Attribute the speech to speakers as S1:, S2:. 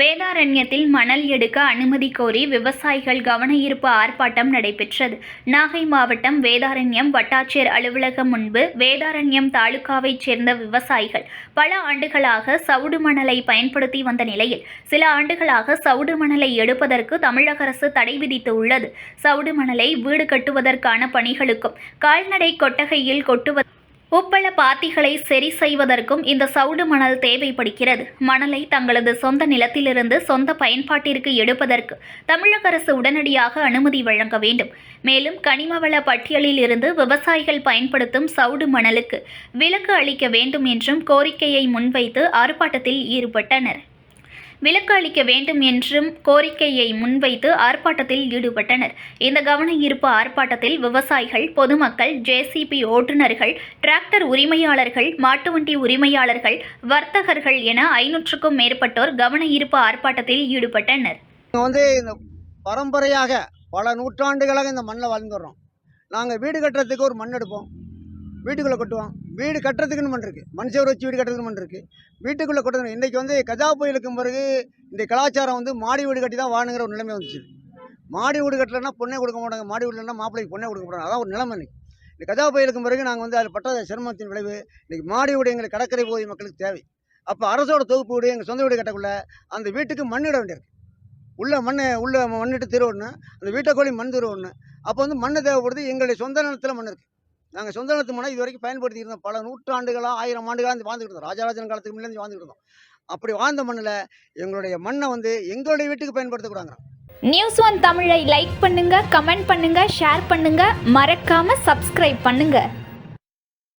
S1: வேதாரண்யத்தில் மணல் எடுக்க அனுமதி கோரி விவசாயிகள் கவனஈர்ப்பு ஆர்ப்பாட்டம் நடைபெற்றது. நாகை மாவட்டம் வேதாரண்யம் வட்டாட்சியர் அலுவலகம் முன்பு வேதாரண்யம் தாலுகாவைச் சேர்ந்த விவசாயிகள் பல ஆண்டுகளாக சவுடு மணலை பயன்படுத்தி வந்த நிலையில் சில ஆண்டுகளாக சவுடு மணலை எடுப்பதற்கு தமிழக அரசு தடை விதித்து உள்ளது. சவுடு மணலை வீடு கட்டுவதற்கான பணிகளுக்கும் கால்நடை கொட்டகையில் கொட்டுவது உப்பள பாத்திகளை சரி செய்வதற்கும் இந்த சவுடு மணல் தேவைப்படுகிறது. மணலை தங்களது சொந்த நிலத்திலிருந்து சொந்த பயன்பாட்டிற்கு எடுப்பதற்கு தமிழக அரசு உடனடியாக அனுமதி வழங்க வேண்டும். மேலும் கனிமவள பட்டியலில் இருந்து விவசாயிகள் பயன்படுத்தும் சவுடு மணலுக்கு விலக்கு அளிக்க வேண்டும் என்றும் கோரிக்கையை முன்வைத்து ஆர்ப்பாட்டத்தில் ஈடுபட்டனர். விலக்கு அளிக்க வேண்டும் என்றும் கோரிக்கையை முன்வைத்து ஆர்ப்பாட்டத்தில் ஈடுபட்டனர். இந்த கவன ஈர்ப்பு ஆர்ப்பாட்டத்தில் விவசாயிகள் பொதுமக்கள் ஜேசிபி ஓட்டுநர்கள் டிராக்டர் உரிமையாளர்கள் மாட்டுவண்டி உரிமையாளர்கள் வர்த்தகர்கள் என ஐநூற்றுக்கும் மேற்பட்டோர் கவன ஈர்ப்பு ஆர்ப்பாட்டத்தில் ஈடுபட்டனர்.
S2: வந்து இந்த பரம்பரையாக பல நூற்றாண்டுகளாக இந்த மண்ணில் வாழ்ந்து வர்றோம் நாங்கள் வீடு கட்டுறதுக்கு ஒரு மண் எடுப்போம். வீட்டுக்குள்ளே கட்டுவோம். வீடு கட்டுறதுக்குன்னு மண் இருக்குது மண் வச்சு வீடு கட்டுறதுக்கு மண் இருக்குது வீட்டுக்குள்ளே கொட்டுறது இன்றைக்கி வந்து கஜா புயலுக்கும் பிறகு இந்த கலாச்சாரம் வந்து மாடி வீடு கட்டி தான் வாணுங்கிற ஒரு நிலைமை வந்துச்சு. மாடி வீடு கட்டலைன்னா பொண்ணே கொடுக்க மாட்டாங்க. மாடி வீடுலன்னா மாப்பிள்ளைக்கு பொண்ணே கொடுக்க மாட்டாங்க. அதான் ஒரு நிலைமை இன்றைக்கி இந்த கஜா புயலுக்கும் பிறகு நாங்கள் வந்து அதில் பட்ட சிரமத்தின் விளைவு இன்றைக்கி மாடி வீடு எங்களுக்கு கடற்கரை பகுதி மக்களுக்கு தேவை. அப்போ அரசோட தொகுப்பு வீடு எங்கள் சொந்த வீடு கட்டக்குள்ள அந்த வீட்டுக்கு மண்ணிட வேண்டியிருக்கு. உள்ள மண்ணை உள்ள மண்ணிட்டு திருவண்ணு அந்த வீட்டை கோழி மண் திருவண்ணு அப்போ வந்து மண்ணை தேவைப்படுது. எங்களுடைய சொந்த நிலத்தில் மண் இருக்குது நாங்கள் சொந்த நிலத்து மனை இது வரைக்கும் பயன்படுத்தி இருந்தோம் பல நூற்றாண்டுகளாக ஆயிரம் ஆண்டுகளாக இருந்து வாழ்ந்துக்கிட்டு இருந்தோம். ராஜராஜன் காலத்துக்கு முன்னாடி வாழ்ந்துக்கிட்டு இருந்தோம். அப்படி வாழ்ந்த மண்ணில் எங்களுடைய மண்ணை வந்து எங்களுடைய வீட்டுக்கு பயன்படுத்தக்கூடாங்க
S1: நியூஸ் ஒன் தமிழை லைக் பண்ணுங்க கமெண்ட் பண்ணுங்க ஷேர் பண்ணுங்க. மறக்காம சப்ஸ்கிரைப் பண்ணுங்க.